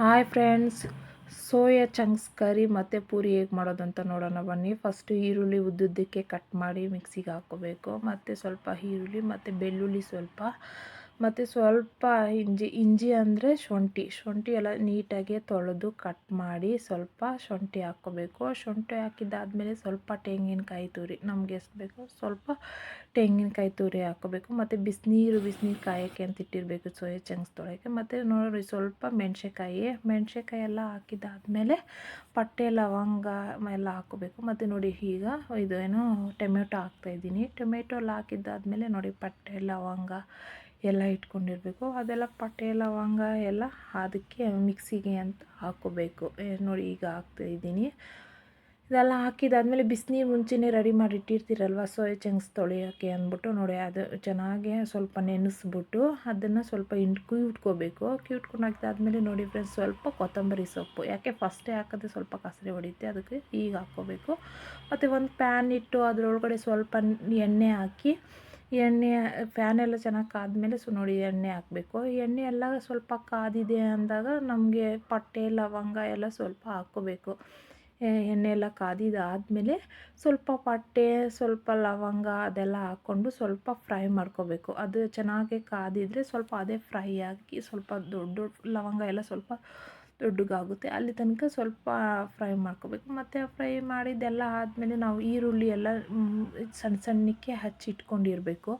Hi friends. Soya chunks curry ಮತ್ತು ಪೂರಿ ಹೇಗೆ ಮಾಡೋದು ಅಂತ ನೋಡೋಣ ಬನ್ನಿ. ಫಸ್ಟು ಈರುಳ್ಳಿ ಉದ್ದುದ್ದಕ್ಕೆ ಕಟ್ ಮಾಡಿ ಮಿಕ್ಸಿಗೆ ಹಾಕೋಬೇಕು. ಮತ್ತು ಸ್ವಲ್ಪ ಈರುಳ್ಳಿ ಮತ್ತು ಬೆಳ್ಳುಳ್ಳಿ ಸ್ವಲ್ಪ ಮತ್ತು ಸ್ವಲ್ಪ ಇಂಜಿ ಇಂಜಿ ಅಂದರೆ ಶುಂಠಿ. ಶುಂಠಿ ಎಲ್ಲ ನೀಟಾಗಿ ತೊಳೆದು ಕಟ್ ಮಾಡಿ ಸ್ವಲ್ಪ ಶುಂಠಿ ಹಾಕ್ಕೋಬೇಕು. ಶುಂಠಿ ಹಾಕಿದ್ದಾದಮೇಲೆ ಸ್ವಲ್ಪ ತೆಂಗಿನಕಾಯಿ ತುರಿ. ನಮ್ಗೆ ಎಷ್ಟು ಬೇಕೋ ಸ್ವಲ್ಪ ತೆಂಗಿನಕಾಯಿ ತುರಿ ಹಾಕ್ಕೋಬೇಕು. ಮತ್ತು ಬಿಸಿನೀರು ಬಿಸಿನೀರು ಕಾಯೋಕ್ಕೆ ಅಂತ ಇಟ್ಟಿರಬೇಕು ಸೋಯಾ ಚಂಕ್ಸ್ ತೊಳೆಯೋಕ್ಕೆ ಮತ್ತು ನೋಡಿ ಸ್ವಲ್ಪ ಮೆಣಸೆಕಾಯಿ ಮೆಣಸೆಕಾಯಿ ಎಲ್ಲ ಹಾಕಿದ್ದಾದಮೇಲೆ ಪಟ್ಟೆ ಲವಂಗ ಎಲ್ಲ ಹಾಕ್ಕೋಬೇಕು. ಮತ್ತು ನೋಡಿ ಈಗ ಇದು ಏನು ಟೊಮೆಟೊ ಹಾಕ್ತಾಯಿದ್ದೀನಿ ಟೊಮೆಟೊ ಎಲ್ಲ ಹಾಕಿದ್ದಾದಮೇಲೆ ನೋಡಿ ಪಟ್ಟೆ, ಲವಂಗ ಎಲ್ಲ ಇಟ್ಕೊಂಡಿರಬೇಕು. ಅದೆಲ್ಲ ಪಟ್ಟೆ ಲವಂಗ ಎಲ್ಲ ಅದಕ್ಕೆ ಮಿಕ್ಸಿಗೆ ಅಂತ ಹಾಕ್ಕೋಬೇಕು ನೋಡಿ ಈಗ ಹಾಕ್ತಾಯಿದ್ದೀನಿ ಇದೆಲ್ಲ ಹಾಕಿದಾದಮೇಲೆ ಬಿಸಿನೀರು ಮುಂಚೆನೇ ರೆಡಿ ಮಾಡಿ ಇಟ್ಟಿರ್ತೀರಲ್ವ? ಸೋಯಾ ಚಂಕ್ಸ್ ತೊಳೆಯೋಕ್ಕೆ ಅಂದ್ಬಿಟ್ಟು ನೋಡಿ, ಅದು ಚೆನ್ನಾಗಿ ಸ್ವಲ್ಪ ನೆನೆಸ್ಬಿಟ್ಟು ಅದನ್ನು ಸ್ವಲ್ಪ ಇಂಡು ಕ್ಯೂಟ್ಕೋಬೇಕು ಕ್ಯೂಟ್ಕೊಂಡು ಹಾಕಿದಾದ್ಮೇಲೆ ನೋಡಿ ಫ್ರೆಂಡ್ಸ್ ಸ್ವಲ್ಪ ಕೊತ್ತಂಬರಿ ಸೊಪ್ಪು. ಯಾಕೆ ಫಸ್ಟೇ ಹಾಕಿದ್ರೆ ಸ್ವಲ್ಪ ಕಸರಿ ಹೊಡಿತೆ ಅದಕ್ಕೆ ಈಗ ಹಾಕ್ಕೋಬೇಕು ಮತ್ತು ಒಂದು ಪ್ಯಾನ್ ಇಟ್ಟು ಅದರೊಳಗಡೆ ಸ್ವಲ್ಪ ಎಣ್ಣೆ ಹಾಕಿ ಎಣ್ಣೆ, ಫ್ಯಾನ್ ಎಲ್ಲ ಚೆನ್ನಾಗಿ ಕಾದಮೇಲೆ ಸೊ ನೋಡಿ ಎಣ್ಣೆ ಹಾಕಬೇಕು. ಎಣ್ಣೆ ಎಲ್ಲ ಸ್ವಲ್ಪ ಕಾದಿದೆ ಅಂದಾಗ ನಮಗೆ ಪಟ್ಟೆ, ಲವಂಗ ಎಲ್ಲ ಸ್ವಲ್ಪ ಹಾಕ್ಕೋಬೇಕು. ಎಣ್ಣೆ ಎಲ್ಲ ಕಾದಿದಾದಮೇಲೆ ಸ್ವಲ್ಪ ಪಟ್ಟೆ, ಸ್ವಲ್ಪ ಲವಂಗ ಅದೆಲ್ಲ ಹಾಕ್ಕೊಂಡು ಸ್ವಲ್ಪ ಫ್ರೈ ಮಾಡ್ಕೋಬೇಕು. ಅದು ಚೆನ್ನಾಗಿ ಕಾದಿದ್ರೆ ಸ್ವಲ್ಪ ಅದೇ ಫ್ರೈ ಆಗಿ ಸ್ವಲ್ಪ ದೊಡ್ಡ ದೊಡ್ಡ ಲವಂಗ ಎಲ್ಲ ಸ್ವಲ್ಪ ದೊಡ್ಡಗಾಗುತ್ತೆ. ಅಲ್ಲಿ ತನಕ ಸ್ವಲ್ಪ ಫ್ರೈ ಮಾಡ್ಕೋಬೇಕು. ಮತ್ತು ಫ್ರೈ ಮಾಡಿದ್ದೆಲ್ಲ ಆದಮೇಲೆ ನಾವು ಈರುಳ್ಳಿ ಎಲ್ಲ ಸಣ್ಣ ಸಣ್ಣಕ್ಕೆ ಹಚ್ಚಿ ಇಟ್ಕೊಂಡಿರಬೇಕು.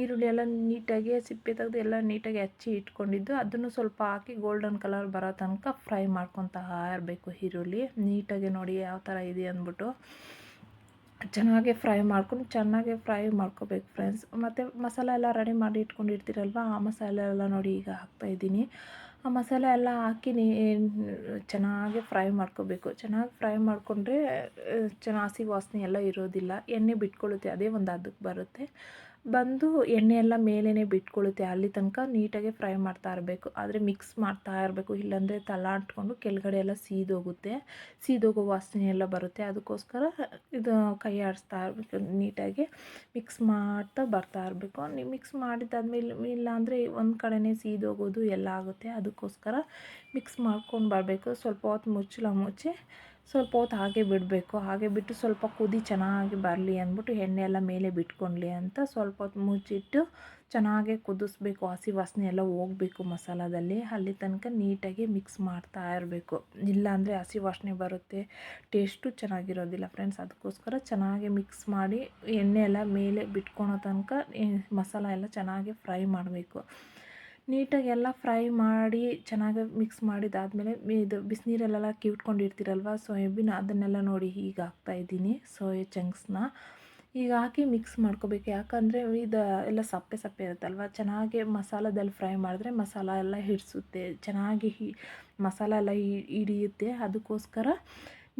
ಈರುಳ್ಳಿ ಎಲ್ಲ ನೀಟಾಗಿ ಸಿಪ್ಪೆ ತೆಗೆದು ಎಲ್ಲ ನೀಟಾಗಿ ಹಚ್ಚಿ ಇಟ್ಕೊಂಡಿದ್ದು, ಅದನ್ನು ಸ್ವಲ್ಪ ಹಾಕಿ ಗೋಲ್ಡನ್ ಕಲರ್ ಬರೋ ತನಕ ಫ್ರೈ ಮಾಡ್ಕೊತ ಇರಬೇಕು ಈರುಳ್ಳಿ. ನೀಟಾಗಿ ನೋಡಿ ಯಾವ ಥರ ಇದೆ ಅಂದ್ಬಿಟ್ಟು. ಚೆನ್ನಾಗಿ ಫ್ರೈ ಮಾಡ್ಕೊಂಡು ಚೆನ್ನಾಗಿ ಫ್ರೈ ಮಾಡ್ಕೋಬೇಕು ಫ್ರೆಂಡ್ಸ್. ಮತ್ತು ಮಸಾಲೆ ಎಲ್ಲ ರೆಡಿ ಮಾಡಿ ಇಟ್ಕೊಂಡಿರ್ತೀರಲ್ವ? ಆ ಮಸಾಲೆ ಎಲ್ಲ ನೋಡಿ ಈಗ ಹಾಕ್ತಾಯಿದ್ದೀನಿ ಆ ಮಸಾಲೆ ಎಲ್ಲ ಹಾಕಿ ನೀ, ಚೆನ್ನಾಗಿ ಫ್ರೈ ಮಾಡ್ಕೋಬೇಕು. ಚೆನ್ನಾಗಿ ಫ್ರೈ ಮಾಡಿಕೊಂಡ್ರೆ ಚೆನ್ನಾಗಿ ಹಸಿ ವಾಸನೆ ಎಲ್ಲ ಇರೋದಿಲ್ಲ. ಎಣ್ಣೆ ಬಿಟ್ಕೊಳ್ಳುತ್ತೆ, ಅದೇ ಒಂದು ಅದಕ್ಕೆ ಬರುತ್ತೆ. ಬಂದು ಎಣ್ಣೆ ಎಲ್ಲ ಮೇಲೇ ಬಿಟ್ಕೊಳ್ಳುತ್ತೆ ಅಲ್ಲಿ ತನಕ ನೀಟಾಗಿ ಫ್ರೈ ಮಾಡ್ತಾ ಇರಬೇಕು. ಆದರೆ ಮಿಕ್ಸ್ ಮಾಡ್ತಾ ಇರಬೇಕು. ಇಲ್ಲಾಂದರೆ ತಲಾಟ್ಕೊಂಡು ಕೆಳಗಡೆ ಎಲ್ಲ ಸೀದೋಗುತ್ತೆ. ಸೀದೋಗೋ ವಾಸನೆ ಎಲ್ಲ ಬರುತ್ತೆ. ಅದಕ್ಕೋಸ್ಕರ ಇದು ಕೈ ಆಡಿಸ್ತಾ ಇರಬೇಕು. ನೀಟಾಗಿ ಮಿಕ್ಸ್ ಮಾಡ್ತಾ ಬರ್ತಾ ಇರಬೇಕು. ಮಿಕ್ಸ್ ಮಾಡಿದ್ದಾದ್ಮೇಲೆ ಇಲ್ಲಾಂದರೆ ಒಂದು ಕಡೆನೇ ಸೀದೋಗೋದು ಎಲ್ಲ ಆಗುತ್ತೆ. ಅದಕ್ಕೋಸ್ಕರ ಮಿಕ್ಸ್ ಮಾಡ್ಕೊಂಡು ಬರಬೇಕು. ಸ್ವಲ್ಪ ಹೊತ್ತು ಮುಚ್ಚಲ ಮುಚ್ಚಿ ಸ್ವಲ್ಪ ಹೊತ್ತು ಹಾಗೆ ಬಿಡಬೇಕು. ಹಾಗೆ ಬಿಟ್ಟು ಸ್ವಲ್ಪ ಕುದಿ ಚೆನ್ನಾಗಿ ಬರಲಿ ಅಂದ್ಬಿಟ್ಟು ಎಣ್ಣೆ ಎಲ್ಲ ಮೇಲೆ ಬಿಟ್ಕೊಳ್ಳಿ ಅಂತ ಸ್ವಲ್ಪ ಹೊತ್ತು ಮುಚ್ಚಿಟ್ಟು ಚೆನ್ನಾಗೆ ಕುದಿಸ್ಬೇಕು. ಹಸಿ ವಾಸನೆ ಎಲ್ಲ ಹೋಗಬೇಕು ಮಸಾಲದಲ್ಲಿ. ಅಲ್ಲಿ ತನಕ ನೀಟಾಗಿ ಮಿಕ್ಸ್ ಮಾಡ್ತಾ ಇರಬೇಕು. ಇಲ್ಲಾಂದರೆ ಹಸಿ ವಾಸನೆ ಬರುತ್ತೆ. ಟೇಸ್ಟು ಚೆನ್ನಾಗಿರೋದಿಲ್ಲ ಫ್ರೆಂಡ್ಸ್. ಅದಕ್ಕೋಸ್ಕರ ಚೆನ್ನಾಗಿ ಮಿಕ್ಸ್ ಮಾಡಿ ಎಣ್ಣೆ ಎಲ್ಲ ಮೇಲೆ ಬಿಟ್ಕೊಳೋ ತನಕ ಮಸಾಲ ಎಲ್ಲ ಚೆನ್ನಾಗಿ ಫ್ರೈ ಮಾಡಬೇಕು. ನೀಟಾಗಿ ಎಲ್ಲ ಫ್ರೈ ಮಾಡಿ ಚೆನ್ನಾಗಿ ಮಿಕ್ಸ್ ಮಾಡಿದಾದಮೇಲೆ ಇದು ಬಿಸಿನೀರಲ್ಲೆಲ್ಲ ಕಿವಿಟ್ಕೊಂಡಿರ್ತೀರಲ್ವ ಸೋಯಾಬೀನ್, ಅದನ್ನೆಲ್ಲ ನೋಡಿ ಈಗ ಹಾಕ್ತಾಯಿದ್ದೀನಿ ಸೋಯಾ ಚಂಕ್ಸ್ನ. ಈಗ ಹಾಕಿ ಮಿಕ್ಸ್ ಮಾಡ್ಕೋಬೇಕು. ಯಾಕಂದರೆ ಇದು ಎಲ್ಲ ಸಪ್ಪೆ ಸಪ್ಪೆ ಇರುತ್ತಲ್ವ? ಚೆನ್ನಾಗಿ ಮಸಾಲದಲ್ಲಿ ಫ್ರೈ ಮಾಡಿದ್ರೆ ಮಸಾಲ ಎಲ್ಲ ಹಿಡಿಸುತ್ತೆ. ಚೆನ್ನಾಗಿ ಹಿ ಮಸಾಲ ಎಲ್ಲ ಹಿಡಿಯುತ್ತೆ. ಅದಕ್ಕೋಸ್ಕರ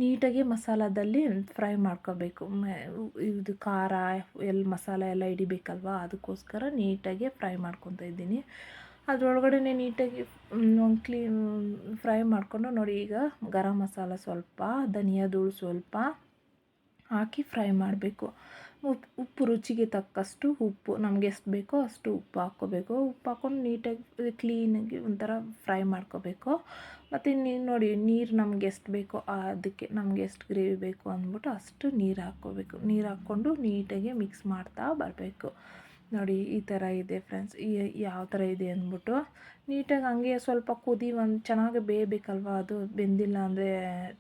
ನೀಟಾಗಿ ಮಸಾಲದಲ್ಲಿ ಫ್ರೈ ಮಾಡ್ಕೋಬೇಕು. ಇದು ಖಾರ ಎಲ್ಲಿ ಮಸಾಲ ಎಲ್ಲ ಹಿಡಿಬೇಕಲ್ವ? ಅದಕ್ಕೋಸ್ಕರ ನೀಟಾಗಿ ಫ್ರೈ ಮಾಡ್ಕೊತಾ ಇದ್ದೀನಿ. ಅದರೊಳಗಡೆ ನೀಟಾಗಿ ಒಂದು ಕ್ಲೀನ್ ಫ್ರೈ ಮಾಡಿಕೊಂಡು ನೋಡಿ ಈಗ ಗರಂ ಮಸಾಲ ಸ್ವಲ್ಪ, ಧನಿಯಾ ಧೂಳು ಸ್ವಲ್ಪ ಹಾಕಿ ಫ್ರೈ ಮಾಡಬೇಕು. ಉಪ್ಪು ಉಪ್ಪು ರುಚಿಗೆ ತಕ್ಕಷ್ಟು ಉಪ್ಪು, ನಮಗೆ ಎಷ್ಟು ಬೇಕೋ ಅಷ್ಟು ಉಪ್ಪು ಹಾಕ್ಕೋಬೇಕು. ಉಪ್ಪು ಹಾಕ್ಕೊಂಡು ನೀಟಾಗಿ ಕ್ಲೀನಾಗಿ ಒಂಥರ ಫ್ರೈ ಮಾಡ್ಕೋಬೇಕು. ಮತ್ತು ನೀರು ನೋಡಿ ನೀರು ನಮ್ಗೆ ಎಷ್ಟು ಬೇಕೋ ಅದಕ್ಕೆ ನಮಗೆ ಎಷ್ಟು ಗ್ರೇವಿ ಬೇಕು ಅಂದ್ಬಿಟ್ಟು ಅಷ್ಟು ನೀರು ಹಾಕ್ಕೋಬೇಕು. ನೀರು ಹಾಕ್ಕೊಂಡು ನೀಟಾಗಿ ಮಿಕ್ಸ್ ಮಾಡ್ತಾ ಬರಬೇಕು. ನೋಡಿ, ಈ ಥರ ಇದೆ ಫ್ರೆಂಡ್ಸ್. ಈ, ಯಾವ ಥರ ಇದೆ ಅಂದ್ಬಿಟ್ಟು ನೀಟಾಗಿ ಹಂಗೆ ಸ್ವಲ್ಪ ಕುದಿ ಒಂದು ಚೆನ್ನಾಗಿ ಬೇಯಬೇಕಲ್ವ? ಅದು ಬೆಂದಿಲ್ಲ ಅಂದರೆ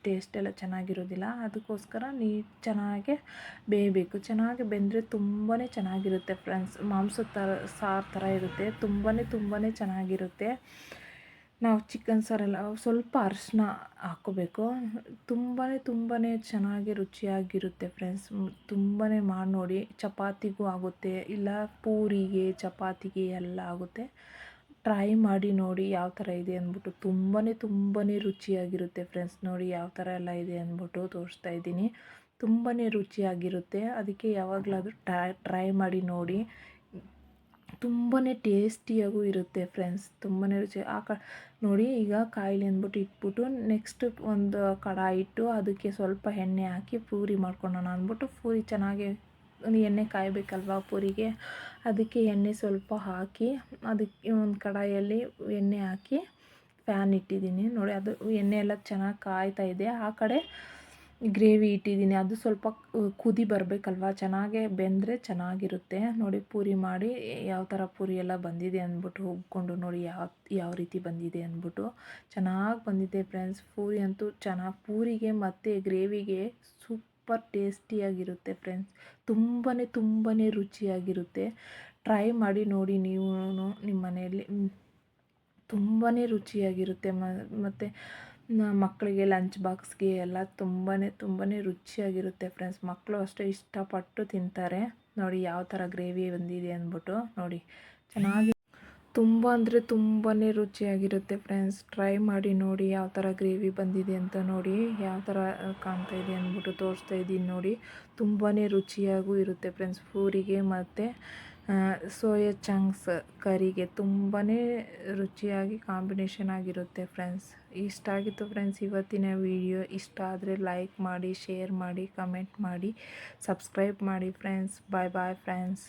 ಟೇಸ್ಟ್ ಎಲ್ಲ ಚೆನ್ನಾಗಿರೋದಿಲ್ಲ. ಅದಕ್ಕೋಸ್ಕರ ನೀಟ್ ಚೆನ್ನಾಗೆ ಬೇಯಬೇಕು. ಚೆನ್ನಾಗಿ ಬೆಂದರೆ ತುಂಬಾ ಚೆನ್ನಾಗಿರುತ್ತೆ ಫ್ರೆಂಡ್ಸ್. ಮಾಂಸದ ಥರ ಸಾರು ಥರ ಇರುತ್ತೆ. ತುಂಬಾ ತುಂಬಾ ಚೆನ್ನಾಗಿರುತ್ತೆ. ನಾವು ಚಿಕನ್ ಸಾರೆಲ್ಲ ಸ್ವಲ್ಪ ಅರಿಶಿನ ಹಾಕ್ಕೋಬೇಕು. ತುಂಬಾ ತುಂಬಾ ಚೆನ್ನಾಗಿ ರುಚಿಯಾಗಿರುತ್ತೆ ಫ್ರೆಂಡ್ಸ್ ತುಂಬಾ ಮಾಡಿ ನೋಡಿ. ಚಪಾತಿಗೂ ಆಗುತ್ತೆ. ಇಲ್ಲ ಪೂರಿಗೆ, ಚಪಾತಿಗೆ ಎಲ್ಲ ಆಗುತ್ತೆ. ಟ್ರೈ ಮಾಡಿ ನೋಡಿ ಯಾವ ಥರ ಇದೆ ಅಂದ್ಬಿಟ್ಟು. ತುಂಬಾ ತುಂಬಾ ರುಚಿಯಾಗಿರುತ್ತೆ ಫ್ರೆಂಡ್ಸ್ ನೋಡಿ ಯಾವ ಥರ ಎಲ್ಲ ಇದೆ ಅಂದ್ಬಿಟ್ಟು ತೋರಿಸ್ತಾ ಇದ್ದೀನಿ. ತುಂಬಾ ರುಚಿಯಾಗಿರುತ್ತೆ. ಅದಕ್ಕೆ ಯಾವಾಗಲಾದರೂ ಟ್ರೈ ಟ್ರೈ ಮಾಡಿ ನೋಡಿ. ತುಂಬಾ ಟೇಸ್ಟಿಯಾಗೂ ಇರುತ್ತೆ ಫ್ರೆಂಡ್ಸ್. ತುಂಬಾ ರುಚಿ. ಆ ಕ, ನೋಡಿ ಈಗ ಕಾಯಿಲೆ ಅಂದ್ಬಿಟ್ಟು ಇಟ್ಬಿಟ್ಟು ನೆಕ್ಸ್ಟ್ ಒಂದು ಕಡಾಯಿ ಇಟ್ಟು ಅದಕ್ಕೆ ಸ್ವಲ್ಪ ಎಣ್ಣೆ ಹಾಕಿ ಪೂರಿ ಮಾಡ್ಕೊಳ್ಳೋಣ ಅಂದ್ಬಿಟ್ಟು ಪೂರಿ ಚೆನ್ನಾಗಿ ಎಣ್ಣೆ ಕಾಯಬೇಕಲ್ವ ಪೂರಿಗೆ? ಅದಕ್ಕೆ ಎಣ್ಣೆ ಸ್ವಲ್ಪ ಹಾಕಿ ಅದಕ್ಕೆ ಒಂದು ಕಡಾಯಲ್ಲಿ ಎಣ್ಣೆ ಹಾಕಿ ಫ್ಯಾನ್ ಇಟ್ಟಿದ್ದೀನಿ. ನೋಡಿ ಅದು ಎಣ್ಣೆ ಎಲ್ಲ ಚೆನ್ನಾಗಿ ಕಾಯ್ತಾ ಇದೆ. ಆ ಕಡೆ ಗ್ರೇವಿ ಇಟ್ಟಿದ್ದೀನಿ. ಅದು ಸ್ವಲ್ಪ ಕುದಿ ಬರಬೇಕಲ್ವ? ಚೆನ್ನಾಗೇ ಬೆಂದರೆ ಚೆನ್ನಾಗಿರುತ್ತೆ. ನೋಡಿ, ಪೂರಿ ಮಾಡಿ, ಯಾವ ಥರ ಪೂರಿ ಎಲ್ಲ ಬಂದಿದೆ ಅಂದ್ಬಿಟ್ಟು ಹೋಗ್ಕೊಂಡು ನೋಡಿ, ಯಾವ ಯಾವ ರೀತಿ ಬಂದಿದೆ ಅಂದ್ಬಿಟ್ಟು. ಚೆನ್ನಾಗಿ ಬಂದಿದೆ ಫ್ರೆಂಡ್ಸ್. ಪೂರಿ ಅಂತೂ ಚೆನ್ನಾಗಿ, ಪೂರಿಗೆ ಮತ್ತು ಗ್ರೇವಿಗೆ ಸೂಪರ್ ಟೇಸ್ಟಿಯಾಗಿರುತ್ತೆ ಫ್ರೆಂಡ್ಸ್. ತುಂಬಾ ತುಂಬಾ ರುಚಿಯಾಗಿರುತ್ತೆ. ಟ್ರೈ ಮಾಡಿ ನೋಡಿ ನೀವು ನಿಮ್ಮ ಮನೆಯಲ್ಲಿ ತುಂಬಾ ರುಚಿಯಾಗಿರುತ್ತೆ ಮತ್ತು ಮಕ್ಕಳಿಗೆ ಲಂಚ್ ಬಾಕ್ಸ್ಗೆ ಎಲ್ಲ ತುಂಬಾ ತುಂಬಾ ರುಚಿಯಾಗಿರುತ್ತೆ ಫ್ರೆಂಡ್ಸ್ ಮಕ್ಕಳು ಅಷ್ಟೇ ಇಷ್ಟಪಟ್ಟು ತಿಂತಾರೆ. ನೋಡಿ ಯಾವ ಥರ ಗ್ರೇವಿ ಬಂದಿದೆ ಅಂದ್ಬಿಟ್ಟು ನೋಡಿ. ಚೆನ್ನಾಗಿ ತುಂಬ ಅಂದರೆ ತುಂಬಾ ರುಚಿಯಾಗಿರುತ್ತೆ ಫ್ರೆಂಡ್ಸ್ ಟ್ರೈ ಮಾಡಿ ನೋಡಿ ಯಾವ ಥರ ಗ್ರೇವಿ ಬಂದಿದೆ ಅಂತ ನೋಡಿ. ಯಾವ ಥರ ಕಾಣ್ತಾ ಇದೆ ಅಂದ್ಬಿಟ್ಟು ತೋರಿಸ್ತಾ ಇದ್ದೀನಿ ನೋಡಿ. ತುಂಬಾ ರುಚಿಯಾಗೂ ಇರುತ್ತೆ ಫ್ರೆಂಡ್ಸ್ ಪೂರಿಗೆ ಮತ್ತು ಸೋಯಾ ಚಂಕ್ಸ್ ಕರಿಗೆ ತುಂಬಾ ರುಚಿಯಾಗಿ ಕಾಂಬಿನೇಷನ್ ಆಗಿರುತ್ತೆ ಫ್ರೆಂಡ್ಸ್ ಇಷ್ಟ ಆಗಿತ್ತು ಫ್ರೆಂಡ್ಸ್ ಇವತ್ತಿನ ವಿಡಿಯೋ ಇಷ್ಟ ಆದರೆ ಲೈಕ್ ಮಾಡಿ ಶೇರ್ ಮಾಡಿ ಕಮೆಂಟ್ ಮಾಡಿ ಸಬ್ಸ್ಕ್ರೈಬ್ ಮಾಡಿ ಫ್ರೆಂಡ್ಸ್ ಬಾಯ್ ಬಾಯ್ ಫ್ರೆಂಡ್ಸ್